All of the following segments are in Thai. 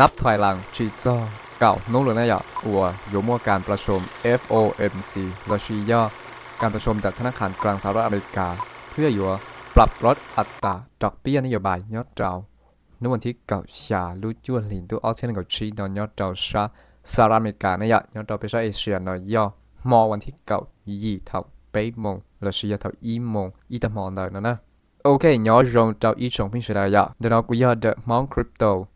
นับถอยหลังจีจอเก่าโน้นเลยนะอย่าอัวอยู่มั่วการประชุม FOMC และชีย่อการประชุมจากธนาคารกลางสหรัฐอเมริกา เพื่ออยู่ปรับลดอัตราดอกเบี้ยนโยบายยอดเราในวันที่เก่าชาลู่จวนหลินตัวออสเทรเลียกับชีนอนยอดเราชาสหรัฐอเมริกานะอย่ายอดเราไปชาเอเชียนอย่อมอวันที่เก่ายี่เท่าเป๊มงและชียอเท่าอีมงอีตมอนเลยนะนะ OK nhỏ rộng trao ý trọng phiên sự đại dạ để nó cũng giờ được món crypto นู่นเรากู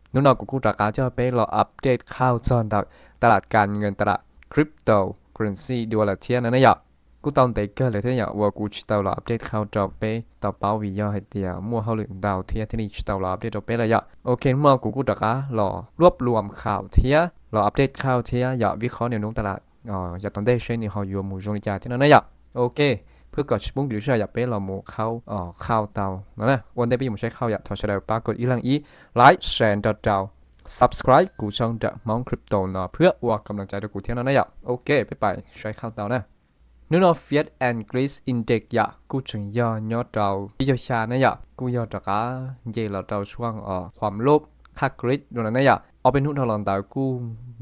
กูจากการจะไปรออัปเดตข่าวสารตตลาดการเงินตลาดคริปโตเคอเรนซีดูอะเทียนนั่นอยากกูต้องเด็กเกอร์เลยที่อยากว่ากูชิตาวรออัปเดตข่าวจะไปต่อเป้าวิยาให้เดียวมั่วเขาหลึงดาวเทียที่นี่ชิตาวรออัปเดตจะไปเลยอยากโอเคเมื่อกูกูจากการรอรวบรวมข่าวเทียรออัปเดตข่าวเทียอยากวิเคราะห์แนวโน้มตลาดอ๋ออยากต้องได้ใช้ในหอยูมูจงนิจาที่นั่นอยากโอเค เพื่อกดปุ่มอยู่ช่วยอยากเป็นเราหมูเข้าเอ่อเข้าเตานั่นนะวันได้ไปอยู่ใช้เข้ายากทอดแสดงปรากฏอีหลังอีไลค์แชร์ดา subscribe กูช่อง The Monk Crypto เนาะเพื่ออวกกำลังใจตัวกูเที่ยวนั้นนะยากโอเคไปไปใช้เข้าเตานะนู่นเอา Fiat and Greece Index ยากกูจึงย่อยอดเราที่จะชานะยากกูยอดจากอะเย่เราเราช่วงเอ่อความโลภค่ากริดดูนั้นนะยากเอาเป็นหุ้นทองหลอนดากู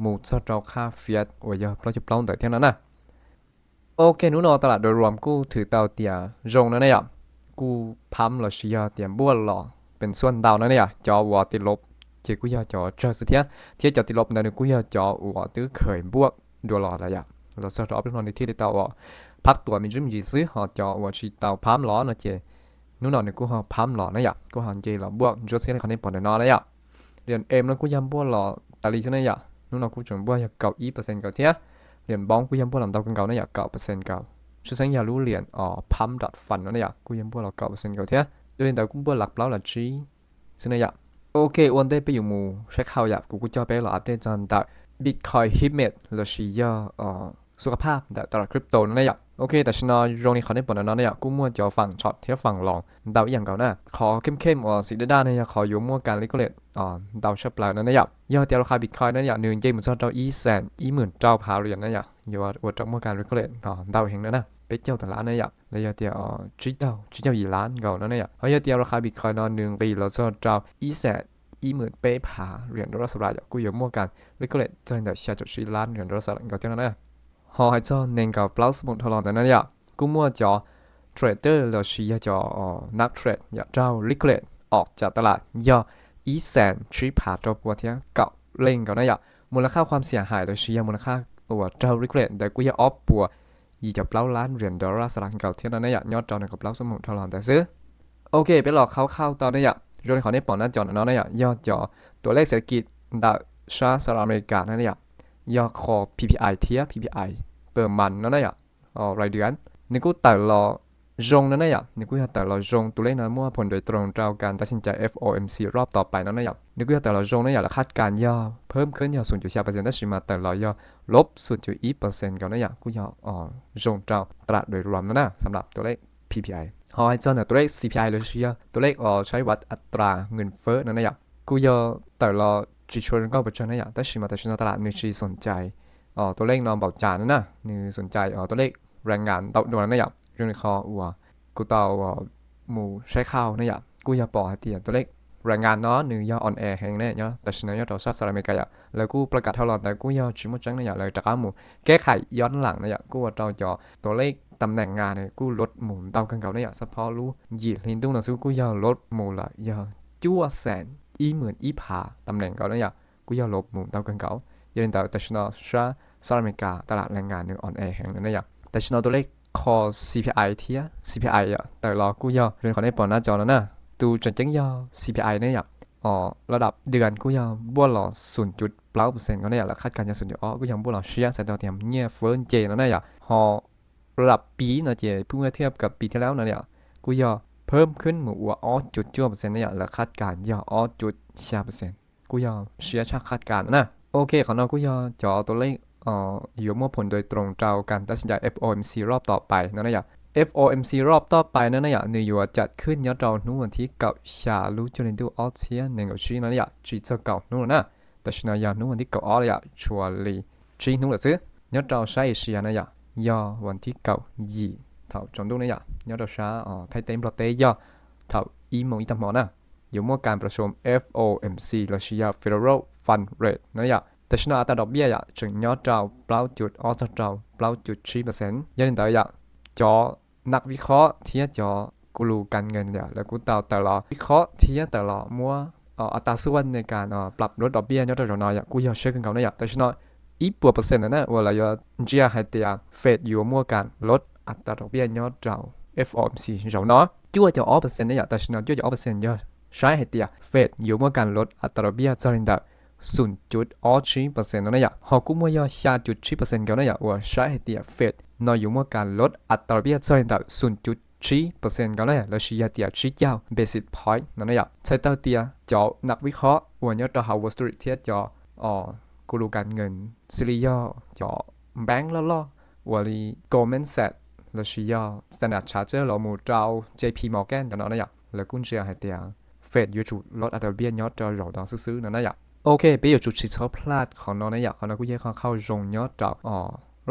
หมู่ซอเราค่า Fiat โอ้ยเพราะจะปล้องแต่เที่ยวนั้นนะ โอเคนูนอตลาดโดยรวมกูถือเตาเตียรงนั่นเนี่ยกูพัมหรอชียเตียมบ้วนหรอเป็นส่วนดาวนั่นเนี่ยจอวอติลบเจกูอยากจอเจอสุเทียเทียจอติลบนั่นกูอยากจอวอตื้อเขยบวกดัวหลอดอะไรอย่างเราจะเอาเป็นคนในที่เตาวอพักตัวมีจุ่มจีซื้อหอจอวอชีเตาพัมหรอนะเจนู่นอเนี่ยกูหอพัมหรอนะอย่ากูหอเจหรอบวกจอเสียในคนนี้ปนนอนะอย่าเรียนเอ็มแล้วกูยำบ้วนหรอตาลีใช่ไหมอย่านู่นนอกูจงบ้วนอยากเก่า เหรียญบ้องกูยังพวกหลังเตากันเก่าเนี่ยเก่าเปอร์เซ็นต์เก่าชุดสังยารู้เหรียญอ๋อพัมดัดฟันเนี่นอยกูยังพวกเราเก่าเปอร์เซ็นต์เก่าเท่าด้วยแต่กูพวกหลักเปล่าหลักจีซึ่งเนี่ยโอเควันเต้ไปอยู่มูเช็คข่าวอยากกูกูจะไปหลออัปเดตจันตักบิตคอยฮิปเมดหรือชิเยอร์อ๋อสุขภาพแต่ตลาดคริปโตเนี่ย โอเค แต่ชนะตรงนี้เขาได้ผลแล้วเนี่ยกูมั่วจอฝั่งช็อตเทียบฝั่งลองเดาอย่างเก่านะขอเข้มๆอ๋อสีด้านๆเนี่ยขออยู่มั่วการลิกเลตอ๋อเดาเชับเปล่านั่นเนี่ยยอดเดียวราคาบิตคอยนั่นเนี่ยหนึ่งเจมันชอบเจ้าอีแสนอีหมื่นเจ้าพาวเหรียญนั่นเนี่ยอยู่ว่าว่าจักมั่วการลิกเลตอ๋อเดาเห็นแล้วนะไปเจ้าแต่ละนั่นเนี่ยแล้วยอดเดียวอ๋อจีเจ้าจีเจ้าอีล้านเก่านั่นเนี่ยเอายอดเดียวราคาบิตคอยนอนหนึ่งปีแล้วชอบเจ้าอีแสนอีหมื่นเป๊ะผาเหรียญดอลลาร์สหรัฐกูอยู่มั่วการลิกเลตจนเดี๋ยวชาจุดสี่ล้านเหรียญดอลลาร์สหรัฐเก่าเท่านั้นนะ họ hay cho nên cả plus một thằng đó này ạ cũng mua cho trader là chỉ cho นักเทรดอยากเจ้า liquid ออกจากตลาดยออีแสนทริปหาตัวปัวเทียเก่าเล่งกันนะอยามูลค่าความเสียหายโดยชี้มูลค่าตัวเจ้า liquid แต่กูอยากออฟปัวยี่จะเปล่าล้านเหรียญดอลลาร์สหรัฐเก่าเทียนั้นนะอยากยอดจอในกับเปล่าสมุนทองแต่ซื้อโอเคไปหลอกเขาเข้าตอนนี้อยากโดยขอในปอนหน้าจอนะอยากยอดจอตัวเลขเศรษฐกิจดาวสหรัฐอเมริกานั่นอยา กยอดคอ PPI เทีย PPI เปิดมันนั่นแหละอ๋อรายเดือนนี่กูแต่รอจงนั่นแหละนี่กูอยากแต่รอจงตัวเลขนั้นมั่วผลโดยตรงเจ้าการตัดสินใจ FOMC รอบต่อไปนั่นแหละนี่กูอยากแต่รอจงนั่นแหละคาดการย่อเพิ่มขึ้นย่อ0.4%แต่ชิมาแต่รอย่อลบ0.1%กันนั่นแหละกูอยากอ๋อจงเจ้าตลาดโดยรวมนั่นนะสำหรับตัวเลข PPI หอยเจ้าเนี่ยตัวเลข CPI เลยเชียตัวเลขอ๋อใช้วัดอัตราเงินเฟ้อนั่นแหละกูอยากแต่รอ จีชวนก็เปอร์เซ็นต์นั่นแหละแต่ชิมาแต่ชิมาตลาดนึกชีสนใจอ๋อตัวเลขนอนเบาจานนั่นนะนี่สนใจอ๋อตัวเลขแรงงานตัวตัวนั้นะอยากยูนิคออัวกูเตาหมูใช้ข้าวนะอยากกูอยาปอให้เตียตัวเลขแรงงานเนาะนึ่ยอออนแอร์แห่งเนี่ยเนาะแต่ฉันยอดตัวซัสหรัฐอเมริกายากแล้วกูประกาศเท่าไหร่แต่กูยอชิมจังนะอยากเลยจากหมูแก้ไขย้อนหลังนะอยากกูว่าเจ้าจอตัวเลขตำแหน่งงานเนี่ยกูลดหมุนเตากันเก่านะอยเฉพาะรู้ยีดลินตุ้งหนังสือกูยอลดหมูละยอจั่วแสน อีเหมือนอีผาตำแหน่งเก่านะอยากกูยอลบมุนเตากันเก่ายันแต่แต่ฉันชาสหรัฐอเมริกาตลาดแรงงานเนี่ยอ่อนแอแห่งนั้นนะอยากแต่ฉันอตัวเลขคอ CPI เทีย CPI อะแต่รอกูยอเรียนขอในปอนหน้าจอแล้วนะดูจนจังยอ CPI เนี่ยอยากอ๋อระดับเดือนกูยอบัวหล่อศูนย์จุดเปล่าเปอร์เซ็นต์ก็เนี่ยแล้วคาดการณ์จะศูนย์จุดอ๋อกูยังบัวหล่อเชียใส่ตัวเทียมเนี่ยเฟิร์นเจแล้วนะอยากหอระดับปีนะเจเพิ่งเทียบกับปีที่แล้วนะเนี่ยกูยอ เพิ่มขึ้นหมู่ว่าออจุดจ้วเปอร์เซ็นต์นี่ยแล้วคาดการณ์ยอออจุดเชียเปอร์เซ็นต์กูยอเชียชาคาดการณ์นะโอเคของเรากูยอจอตัวเลขเอ่ออยู่มั่วผลโดยตรงเจ้าการตัดสินใจ FOMC รอบต่อไปนั่นนะอย่า FOMC รอบต่อไปนั่นนะอย่านิวยอร์กจัดขึ้นยอดเรานู่นวันที่เก้าชาลูจูเลนดูออสเซียหนึ่งกับชีนั่นอย่าจีจะเก่านู่นนะแต่ชนะยานู่นวันที่เก้าออสอย่าชัวลีจีนู่นละซื้อยอดเราใช้เชียนั่นอย่ายอวันที่เก้ายี่ ท่าจนดูนั่อย่ายอดช้าอ๋อไทยเต็มประเทศยอท่าอีโมอีตามหมอนะอยู่เมื่อการประชุม FOMC รัสเซีย Federal Fund Rate นะยะแต่ชนะอัตราดอกเบี้ยยะจึงยอดเจ้าเปล่าจุดออสเจ้าเปล่าจุดชีเปอร์เซ็นต์ยันต่อยะจอนักวิเคราะห์ที่จอกูรูการเงินเนี่ยแล้วกูเตาแต่ละวิเคราะห์ที่แต่ละมัวเอ่ออัตราส่วนในการอ่อปรับลดดอกเบี้ยยอดดอกน้อยอะกูอยากเชื่อกันเขาเนี่ยแต่ชนะอีปัวเปอร์เซ็นต์นะเนี่ยว่าเราจะเจียให้เตียเฟดอยู่มั่วการลด อัตราดอกเบี้ยย้อนเรา FOMC เจ้าเนาะจ้วจะออเปอร์เซ็นต์เนี่ยแต่ฉันจ้วจะออเปอร์เซ็นต์เยอะใช้ให้เตียเฟดอยู่เมื่อการลดอัตราดอกเบี้ยจะรินดาศูนย์จุดออชีเปอร์เซ็นต์เนาะเนี่ยะหากู้มว่ายอชาจุดชีเปอร์เซ็นต์เกี่ยวนั่นแหลว่าใช้ให้เตียเฟดนอยู่เมื่อการลดอัตราดอกเบี้ยจะรินดาศูนย์จุดชีเปอร์เซ็นต์เกี่ยวนั่นแหละแล้วชี้เตียชี้เจ้าเบสิสพอยต์นั่นแหละใช้เต้าเตียเจอนักวิเคราะห์วันยอดต่อหาวัลสตรีทเทียจออ๋อกูรูการเงินซิลิยอจอแบงก์ล่อวอลีโกลแมนแซด ล้วชี้ยอ Standard Chartered แล้วมูเจ้า JP Morgan กันนั่นแหละแล้วกุญเชียให้เตียเฟดยูจุดลดอัตราเบี้ยยอดจอเราดองซื้อๆนั่นแหละโอเคไปอยู่จุดชิดชอบพลาดของน้องนายอยากเขานะกูแยกเขาเข้าโรงยอดจากอ๋อ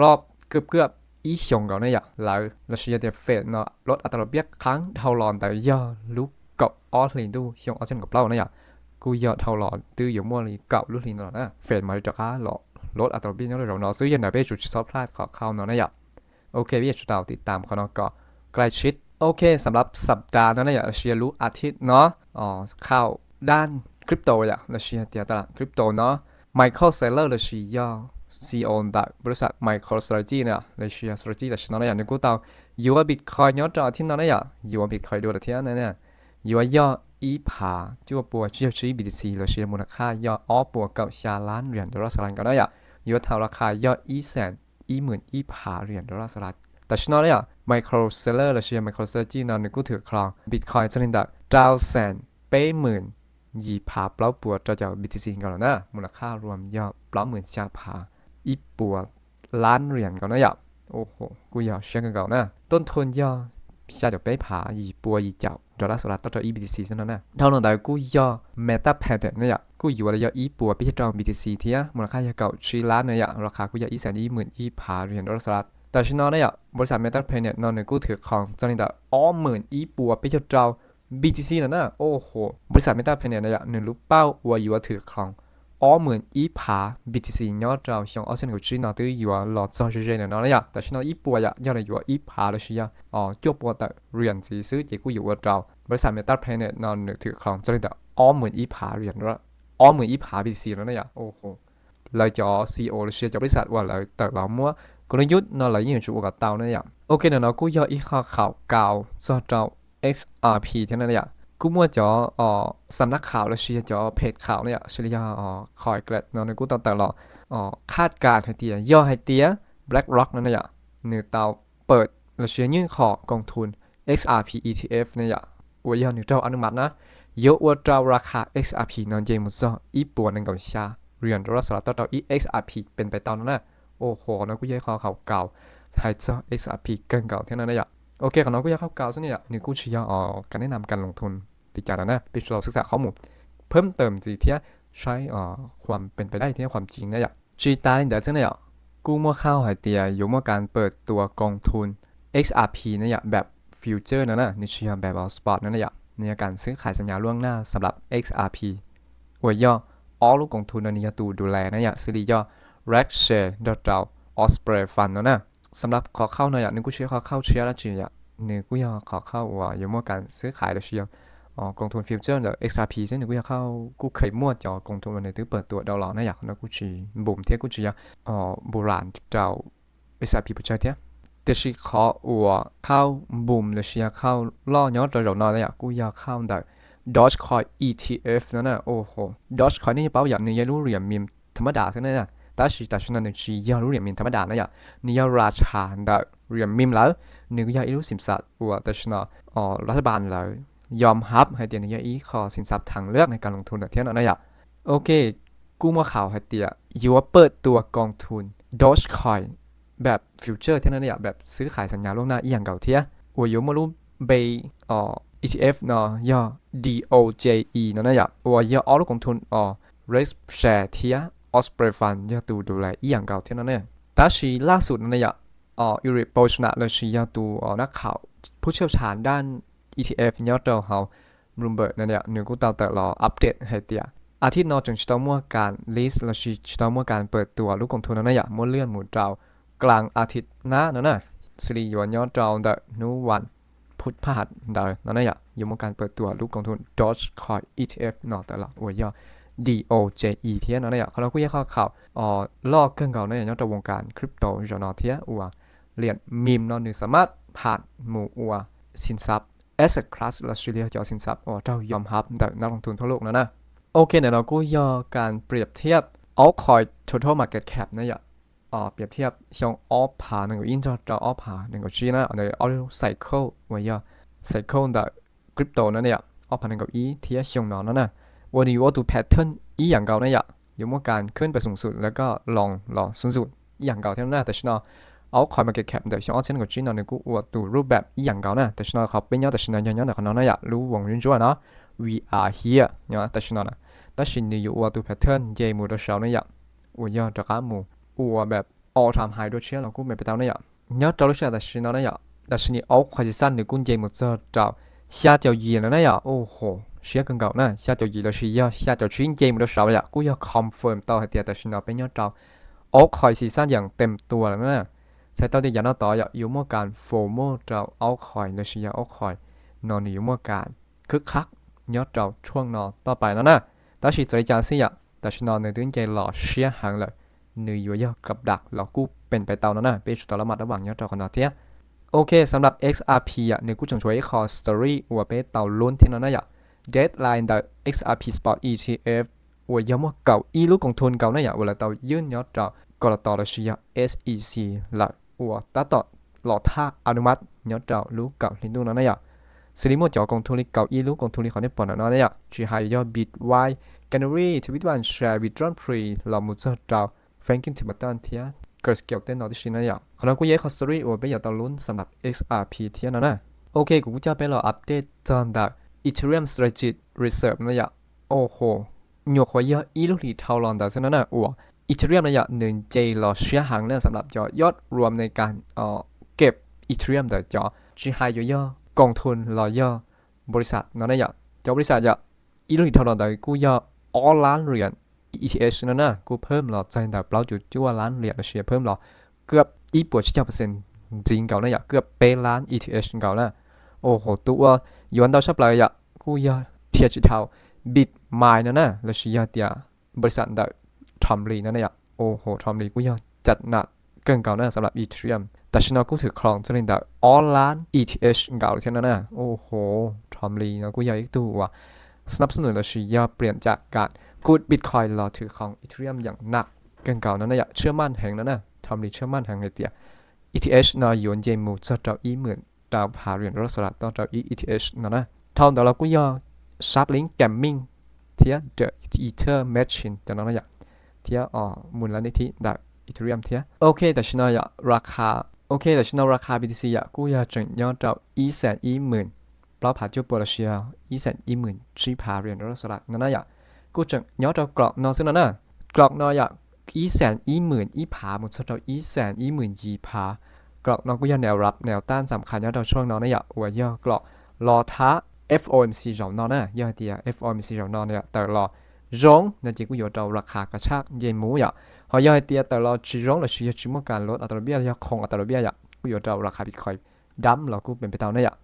รอบเกือบเกือบอีชงก่อนนายอยากแล้วเราชียร์เดเฟดเนาะลดอัตราเบี้ยครั้งเท่าหลอนแต่ย่อลุกกับออสเลนดูชงออสเซนกับเรานายอยากกูยอดเท่าหลอนตื้ออยู่มั่วเลยกับลุกลินเนาะนะเฟดมาจากค้าหลอลดอัตราดอกเบี้ยเนาะเราเนาะซื้อยันไหนไปจุดชิดชอบพลาดขอเข้าเนาะนายอยาก โอเคพี่ชุดดาวติดตามเขาเนาะก็ใกล้ชิด โอเคสำหรับสัปดาห์นั้นนะอยากเชียร์รู้อาทิตย์เนาะอ๋อเข้าด้านคริปโตอยากเชียร์เตียตลาดคริปโตเนาะไมเคิลเซเลอร์เลชีย่อซีโอนจากบริษัทไมเคิลสโตรจิเนี่ยเลเชีย Strategy แต่ฉันนั่นอยากนึกกูตาอยู่ว่าตคอยน้อยอดจอที่นั่นอยากอยู่ว่า Bitcoin ดูแต่ที่นั้นเนี่ยอยู่ว่าย่ออีผาจั่วปัวเชียชีบิดีซีเลเชียมูลค่าย่ออ้อปัวเก่าชาล้านเหรียญดอลลาร์สหรัฐก็ได้อยากอยูว่าเท่าราคาย่ออีแสน อีหมื่นอีผาเหรียญดอลลาร์สหรัฐแต่ชนะเนี่ย Michael Saylor เราเชื่อ Michael Strategy เนาะ你估ถือครอง Bitcoin จะเล่นได้เก้าแสนเป้หมื่นยีผาเปล่าปัวจะจาก BTC กันแล้วนะมูลค่ารวมยอดเปล่าหมื่นชาผาอีปัวล้านเหรียญก่อนนะอยาโอ้โห กูอยากเชื่อกันก่อนนะ ต้นทุนยอด ชาจากไปผายีปัวยีเจ้าดอลลาร์สหรัฐต่อจาก BTC ซะนั่นน่ะเท่านั้นแต่กูย่อด Meta p a d เนี่ยกูอยู่อะไรย่ออีปัวไปจอง BTC เทียมูลค่ายาเก่าชีล้านเนี่ยราคากูยากอีแสนอีหมื่นอีผาเหรียญดอลลาร์สหรัฐแต่ชิโนอเนี่ยบริษัท Meta p a d เนี่นอนในกูถือของจนแต่อ้อหมื่นอีปัวไปจอง BTC นะนน่ะโอ้โหบริษัทเมตาเพนเนี่ยนะหนึ่งรูปเป้าว่าอยู่ว่าถือครอง อ๋อเหมือนอีผา BTC ยอดเราชงออสเซนกับจีนตื้อยู่ว่าหลอดซอเจเนี่ยนะนะแต่ฉันอีปัวยยอดอยู่ว่าอีผาเลยใช่ไหมอ๋อจบว่าแต่เรียนสีซื้อเจกูอยู่ว่าเราบริษัทเมตาเพนเนี่นอนหนึ่งถือครองจนแต่อ๋อเหมือนอีผาเรียนละอ๋อเหมือนอีผา BTC นะนะโอ้โหเราจะ CEO เลยเชื่อจากบริษัทว่าเราแต่เรามั่วกลยุทธ์นอนเรายิ่งจูกับเตาเนี่ยโอเคเดี๋ยวเรากูยออีข่าวข่าวเก่าซอเจ้า XRP เท่านั้นเนี่ย กูมัวจออ๋อสำนักข่าวแล้วเชียจอเพจข่าวเนี่ยเชียอ๋อคอยเกรดเนาะในกูตอนแต่ละอ๋อคาดการให้เตียย่อให้เตีย BlackRock นั่นเนี่ยเนื้อเตาเปิดแล้วเชียยื่นขอกองทุน XRP ETF เนี่ยว่าย่อหนึ่งเจ้าอนุมัตินะยกว่าเจ้าราคา XRP นอนเยมุซออีปัวนั่นกับชาเรียนร์สหรัฐต่อต่อ XRP เป็นไปตอนนั้นนะโอ้โหนะกูยัยข่าวข่าวเก่าไทยเจ้า XRP เกินเก่าเท่านั้นนะ โอเคของน้องก็อยากเข้าเกาวซะเนี่ยนี่กูชี้ยออการแนะนำการลงทุนติดจานะไปเราศึกษาข้อมูล เพิ่มเติมจีเทียใช้อ่อความเป็นไปได้ที่ความจริงนะอยากจีตาเดี๋ยวเจ้าเนี่ยกูมั่วข้าวหายเตียอยู่เมื่อการเปิดตัวกองทุน XRP นะอยาแบบฟิวเจอร์นะนะนิชยาแบบเอสปอร์ตนั่นอยาในการซื้อขายสัญญาล่วงหน้าสำหรับ XRP อวย่อออลูกกองทุนนันยตูดูแลนะอยากซื้อย่อ Rack Share ดอทเราออสเปรย์ฟันนะนะ สำหรับขอเข้าหน่อยอะนึกกูเชื่อขอเข้าเชียร์ล้วจีอะนึกกูอยากขอเข้าว่าอยู่มั่วการซื้อขายล้วเชียร์อ๋อกองทุนฟิวเจอร์หรือ XRP ซึ่งนึกกูอยากเข้ากูเคยมั่วจอกองทุนวันไหนตื้อเปิดตัวดาวหล่อนะอยากนะกูชีบุ่มเทียกูชีอ๋อโบราณเจ้า XRP ผู้ชายเทียแต่ชีขอว่าเข้าบุ่มล้วเชียร์เข้าล่อยอดดาวหล่อยนะอยากกูอยากเข้าได้ Dogecoin ETF นั่นน่ะโอ้โห Dogecoin นี่เป้าอย่างนึงยังรู้เหรียญมีธรรมดาใช่ไหมน่ะ 但是但是呢，你是要รู้เหรียญมิมธรรมดานะอย่า你要ราชา的เหรียญมิมแล้วนึกอยากรู้สินทรัพย์ว่าแต่ฉันอ๋อรัฐบาลแล้วยอมรับให้เตียนอยากอีขอสินทรัพย์ทางเลือกในการลงทุนเที่ยวนะอย่าโอเคกูมาข่าวให้เตียอยู่ว่าเปิดตัวกองทุน Dogecoin แบบฟิวเจอร์เที่ยวนั้นอย่าแบบซื้อขายสัญญาล่วงหน้าอีอย่างเก่าเที่ยว่าอยู่มารู้เบย์อ๋อ ETF เนาะย่อ DOJE นั่นนะอย่าว่าย่อออลกองทุนอ๋อ raise share เที่ย ออสเปรฟัน要ดูดูแลอีอย่างเก่าเท่านั้นเนี่ยแต่ชีล่าสุดนั่นเนี่ยอ๋อยูริโปชนะเลยชี要ดูอ๋อนักข่าวผู้เชี่ยวชาญด้าน ETF ยอดเราเขาบลูเบิร์กนั่นเนี่ยหนึ่งกูตาแต่รออัปเดตให้เตียอาทิตย์นอจึงชิตามัวการลิสต์และชิตามัวการเปิดตัวลูกของทุนนั่นเนี่ยมัวเลื่อนหมุนเจ้ากลางอาทิตย์หน้านั่นน่ะสิริยวนยอดเจ้าเดนูวันพุทธพฤหัสเดนั่นเนี่ยอยู่มการเปิดตัวลูกของทุน Dogecoin ETF นาะแต่ละอวยย่อ DOJE เทียนอะไรอย่างเขาเราคุยข่าวข่าวอ๋อลอกเครื่องเก่าเนอย่างยอดวงการคริปโตจอนอเทียอัวเหรียญมีมนอนหนึ่งสามารถผ่านหมู่อัวสินทรัพย์ asset class ออสเตรเลียจอสินทรัพย์อ๋อเจ้ายอมรับแต่นักลงทุนทั่วโลกนะนะโอเคเดี๋ยวเราก็ย่อการเปรียบเทียบ altcoin total market cap นะอย่อ๋อเปรียบเทียบชงออฟผาหนึ่งกับอินจอจอออฟผาหนึ่งกับชีนะในออลไซเคิลไว้ย่อไซเคิลแต่คริปโตนั่นเนี่ยออฟผาหนึ่งกับอีเทียชงนอนนั่นน่ะ วันนี้ว่าดู pattern อีอย่างเก่านะอย่าอยู่ว่าการขึ้นไปสูงสุดแล้วก็ลงลงสูงสุดอีอย่างเก่าเท่านั้นแต่ชนะ altcoin market cap แต่像 all 能够知呢能够ว่าดูรูปแบบอีอย่างเก่านะแต่ชนะเขาเป็นยอดแต่ชนะยังยังแต่เขานั่น呀รู้วงยืนจ้วนะ we are here เนี่ยแต่ชนะนะ 但是你有我ดู pattern เยมู的时候呢呀，我要这个มู我แบบ all time high 都切了，กูไม่ไป到那样。你要找的是的是那样，但是你 all 快是三的估计没找找下条鱼了那样，哦吼， 是更高呢，下条鱼的是要下条群เยมู的时候呀，กู要 confirm 到ให้เดียวแต่是那เป็น要找 all 快是三อย่างเต็มตัวแล้วนะใช้到底อย่างนั้นต่ออย่าอยู่มั่วการ formal 找 all 快的是要 all 快นอนอยู่มั่วการคึกคักยอดเราช่วงนอนต่อไปแล้วนะ 但是最จังสิอ่ะแต่ฉันนอนในตื่นใจหล่อเชียหังเลยหนึ่งอยู่ยอกับดักหล่อกูเป็นไปเตานั่นน่ะเป็นชุดตละมัดระหว่างยอดจอกันนาเทียโอเคสำหรับ XRP อ่ะหนึ่งกูจงช่วยคอสตอรี่วัวเป็นเตาล้นที่นั่นน่ะอ่ะ deadline 的 XRP spot ETF 我要么搞一路共同搞那样，为了到ยื่นยอดจอกรตอ的需要 SEC หลักวัวตัดต่อหลอท่าอนุมัติยอดจอรู้เก่าลินดูนั่นน่ะ สิริโมจอกองทุนลิเก่าอีลูกองทุนลิเขาเนี่ยปอนนั่นเนี่ยจีไฮยอบิตไวแกนเนอรี่ทวิตวันแชร์วิดรอนฟรีหลอมุจเจ้าแฟรงกินทิมตันเทียเกิดเกี่ยวเต้นนอที่ชินนั่นอย่างขณะกูเย่คอสตอรี่โอเบยาตาลุ้นสำหรับ XRP เทียนั่นนะโอเคกูจะไปรออัปเดตตอนดัก Ethereum Strategic Reserve นั่ย่างโอ้โหหยกหัวยอีลูกลีเท่าลอนดาเซนั่นน่ะอัว Ethereum นั่นอย่างหนึ่งเจลอเชียหังเนี่ยสำหรับจอยอดรวมในการเอ่อเก็บ Ethereum แต่จอจีไฮยอกองทุนรอย่อบริษัทนั่นน่ะจอบริษัทจะอีลูกลีเท่าลอนดากูยอออล้านเหรียญ ETH นั่นน่ะกูเพิ่มหลอดใจแต่เปล่าจุดจั่วล้านเหรียญเชียเพิ่มหลอเกือบอีปวดชิบเปอร์เซ็นต์จริงเก่านะย่าเกือบเปล้าน ETH เก่านะ โอ้โหตัวย้อน到ชับเลยอะกูยาเทียจิเทาบิตไมล์นั่นน่ะแล้วชียเดียบริษัทได้ทอมลีนั่นน่ะโอ้โหทอมลีกูยาจัดหนักเกินเก่านะสำหรับ Ethereum แต่ฉันกูถือครองจะเล่นได้ออล้าน ETH เก่าเท่านั้นนะโอ้โหทอมลีนะกูยาอีกตัวสนับสนุนแล้วชียเปลี่ยนจากการกูดบิตคอยรอถือของอีเทียมอย่างหนักเกินเก่านั้นนะเชื่อมั่นแห่งนั้นนะทำดีเชื่อมั่นแห่งไอเดีย ETH นอยวนเจมูจะเจ้าอีเหมือน ดาวผาเหรียญรัศดต่องเจ้าอี ETH นั่นนะทอนแต่เราก็ย่อซับลิงก์แกมมิ่งเทียเดอะอีเทอร์แมชชีนจานั้นนะอย่าเทียอ๋อมูลนิธิดาวอีเทเรียมเทียโอเคแต่ฉันอยากราคาโอเคแต่ฉันราคา BTC อยากกูอยากจึงย่อเจ้าอีแสนอีหมื่นเปล่าผ่าจุดปวดเชียวอีแสนอีหมื่นชีผาเหรียญรัศดนั่นนะอยากกูจังย้อนเรากรอกนอนซึ่งนั่นนะกรอกนอนอยากอีแสนอีหมื่นอีผาหมดสุดเราอีแสนอีหมื่นยีผา กรอกนอกูยังแนวรับแนวต้านสำคัญยอนเราช่วงนอนี่อยาอวยย่อกรอกรอท้า FOMC เรานอน่ะย่อเดีย FOMC เรานอเนี่ยแต่รอร้องนั่นจริงกูอยู่เราราคากระชากเย็นมูอยากพอย่อเดียแต่รอจีร้องเราชี้ชิมการลดอัตราเบี้ยอยากคงอัตราเบี้ยอยากกูอยู่เราราคาบิตคอยดั้มเรากูเป็นไปตามนี่อยาก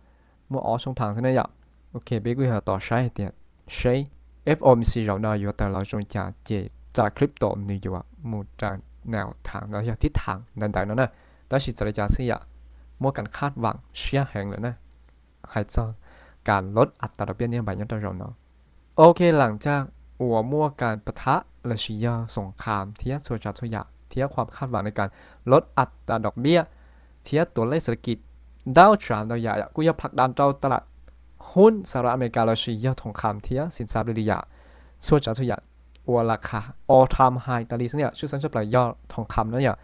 มั่วอ๋อช่องทางที่นี่อยาโอเคเบกูอยากต่อใช้เดียใช้ FOMC เรา呢有แต่เราจงจะเจจากคริปโตนี่อยู่ว่ามูจากแนวทางแล้วจากทิศทางดันๆนั่นนะ แต่สิจะจะเสียมั่วกันคาดหวังเชื่อแห่งเลยนะใครจะการลดอัตราดอกเบี้ยเนี่ยแบบนี้ตัวเราเนาะโอเคหลังจากอัวมั่วการปะทะและชียสงครามเทียส่วนจากทุกอย่างเทียความคาดหวังในการลดอัตราดอกเบี้ย เทียตัวเลขเศรษฐกิจดาวทรัมป์ดาวใหญ่กูยากผลักดันเจ้าตลาดหุ้นสหรัฐอเมริกาเราชียทองคำเทียสินทรัพย์ระยะส่วนจากทุกอย่างอัวราคา all time high ตาลีซึ่เนี่ยชื่อสัญชาติปลายยอดทองคำนั่นเนี่ย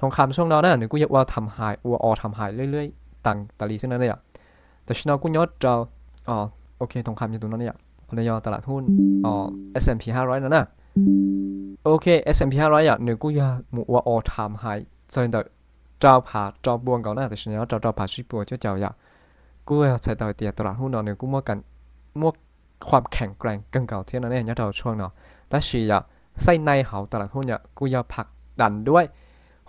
ทองคำช่วงนั้นน่ะหนูกูยกว่าทำหายว่าออทำหายเรื่อยๆต่างตลีซึ่งนั่นเลยอะแต่ชนกูยอดจะอ๋อโอเคทองคำอยู่ตรงนั้นเนี่ยพลยอตลาดหุ้นอ๋อ S&P 500 นั่นน่ะโอเค S&P 500อะหนูกูยาหมัวออทำหายจนแต่เจ้าผาเจ้าบวงเก่าหน้าแต่ฉันว่าเจ้าเจ้าผาชิบัวเจ้าเจ้าอยากกูจะใช้ต่อเตียตลาดหุ้นเนาะหนูกูมั่วกันมั่วความแข็งแกร่งกังเก่าเที่านั้นเนี่ยเจ้ช่วงเนาะแต่ชีอยากไส้ในเขาตลาดหุ้นเนี่ยกูอยากผลักดันด้วย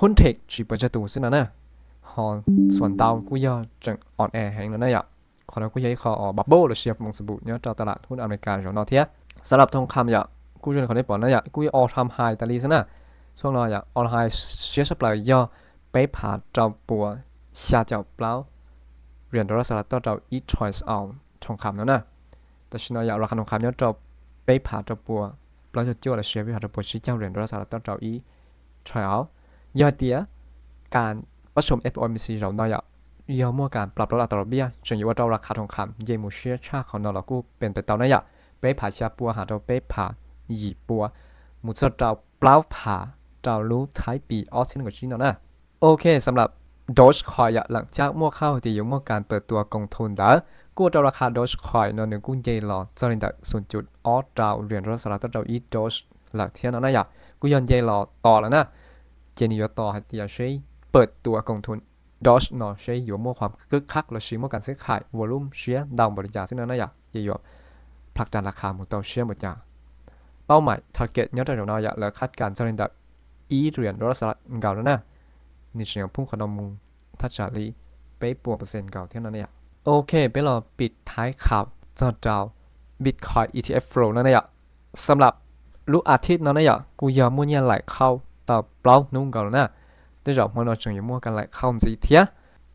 หุ้นเทคจีบจะตูซึ่งนั่นน่ะหอส่วนดาวกูยากจังอ่อนแอแห่งนั้นนะอยากขอแล้วกูยากขออบับเบิ้ลหรือเชียร์มงสบู่เนี่ยเราตลาดหุ้นอเมริกันของเราเทียสำหรับทองคำอยากกูจนเขาได้บอกนะอยากกูอยากอทำไฮตาลีซะนะช่วงเราอยากออไฮเชียร์สัปดาย่อไปผ่าเจ้าปัว下脚เปล่าเหรียญดอลลาร์สหรัฐต่อเจ้าอีทรอยส์เอาทองคำแล้วนะแต่ฉันอยากราคาทองคำเนี่ยจะไปผ่าจะปัวเราจะเจอและเชียร์ไปผ่าจะปัวชี้เจ้าเหรียญดอลลาร์สหรัฐต่อเจ้าอีทรอยเอา ยอดเดียการประชุม FOMC เราเนาะอยยอมั่วการปรับลดอัตราดอกเบี้ยจนอยู่ว่าเราราคาทองคำเยมูเชียชาของเราเรากูเป็นไปตามนั้นอยากไปผ่าชาปัวหาเราไปผ่าหยีปัวมุดเราเปล่าผาเรารู้ท้ายปีออสที่หนึ่งกับชิ้นเนาะโอเคสำหรับ Dogecoin อะหลังจากมั่วเข้าที่อยู่มั่วการเปิดตัวกองทุนดากูจะราคา Dogecoin เนหนึ่งกูเยลอจะเรียนจากศูนย์จุดออสดาวเรียญรัสหรัฐดาวอี Doge หลักเทียนนะอยากกูยันเยลอต่อแล้วนะ เจนี่ยตอให้ตีใช้เปิดตัวกองทุน Doge เนาะใช้อยู่มั่วความคึกคักและชี้มั่วการซื้อขายวอลุ่มเชียดาวบริจาคซึ่งนั้นอยากเยอะผลักดันราคาหมู่เตาเชียร์หมดอย่างเป้าหมาย target ยอดจากเราอยากและคาดการณ์จะเรียนจากอีเหรียญรัสหรัฐเก่าแล้วนะนี่เชียงพุ่งขนมมุงทัชชาลีไปปวกเปอร์เซ็นต์เก่าเท่านั้นเนี่ยโอเคไปรอปิดท้ายข่าวจอดเจ้า Bitcoin ETF flow นั่นเนี่ยสำหรับลูกอาทิตย์นั้นเนี่ยกูยอมมุ่งเนี่ยไหลเข้า ต่เปล่านุ่งเก่าแล้วนะได้จอบมันเราจึงอยู่มั่วกันไหลเข้าจีเทีย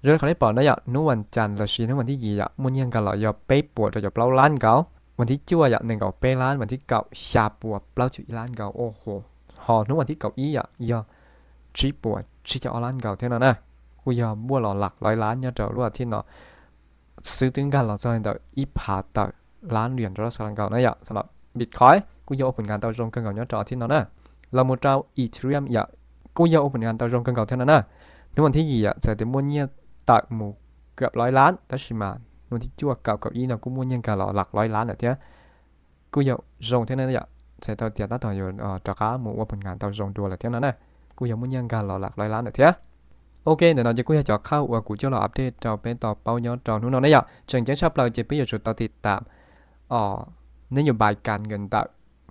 เรื่องเขาได้บอกนะเนี่ยนู่วันจันทร์เราชี้ในวันที่ยี่อะมุ่งเนี่ยกันเรายอไปปวดเราจะเปล่าล้านเก่าวันที่จั่วอะหนึ่งเก่าไปล้านวันที่เก่าชาปวดเปล่าจุล้านเก่าโอ้โหหอนู่วันที่เก่าอีอะยอชีปวดชีจะเอาล้านเก่าเท่านั้นนะกูยอบัวหล่อหลักร้อยล้านเนี่ยเจ้ารู้ที่เนาะซื้อถึงกันเราจะเห็นแต่อีผาต่ล้านเหรียญดอลลาร์สหรัฐเก่านะอย่าสำหรับบิตคอยกูยอผลงานต่อตรงกันเก่าเนี่ยเจ้าที่เนาะนะ เราหมดเจ้าอีเทเรียมอย่ากูยอมผลงานต่อตรงกันเก่าเท่านั้นนะในวันที่ยี่อะจะเต็มมวนเนี่ยตักหมู่เกือบร้อยล้านแต่ชิมาวันที่จั่วเก่ากับอีเนาะกูมวนเนี่ยกันหล่อหลักร้อยล้านอะเจ้ากูยอมตรงเท่านั้นอย่าจะต่อเดียร์ต่ออยู่เอ่อจากาหมู่ว่าผลงานต่อตรงตัวแหละเท่านั้นนะกูยอมมวนเนี่ยกันหล่อหลักร้อยล้านอะเจ้า Ok, để nói cho quý cho khâu và cụ cho là update cho bên tàu bao nhiêu trò นู้นนั่นจึงจะชอบเราจะไปอยู่จุดต่อติดตามอ๋อนโยบายการเงินจาก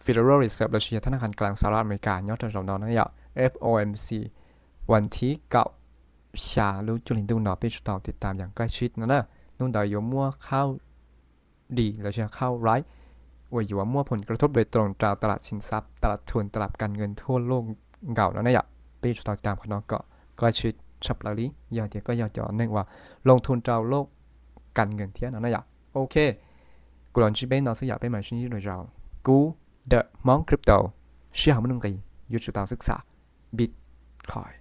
Federal Reserve รัสเซียธนาคารกลางสหรัฐอเมริกายอดจำนวนนั่นอย่าง FOMC วันที่เก้าชาลูจุลินดูนอไปจุดต่อติดตามอย่างใกล้ชิดนั่นนะนู่นดอยยมั่วเข้าดีแล้วเชื่อเข้าร้ายว่าอยู่ว่ามั่วผลกระทบโดยตรงจากตลาดสินทรัพย์ ตลาดทุนตลาดการเงินทั่วโลกเก่านั่นอย่างไปจุดต่อติดตามขนมก็ใกล้ชิดชับลาลียาเดียก็อยาจะเนื่องว่า ลงทุนจ้าโลกการเงินเทียนนั่นอยากโอเคกลองชิเบนนอสอยากไปหมายชื่อโดยเรากู เดอะมองคริปโตเชื่อหามันนึงกียุดจุดตาศึกษาบิตคอย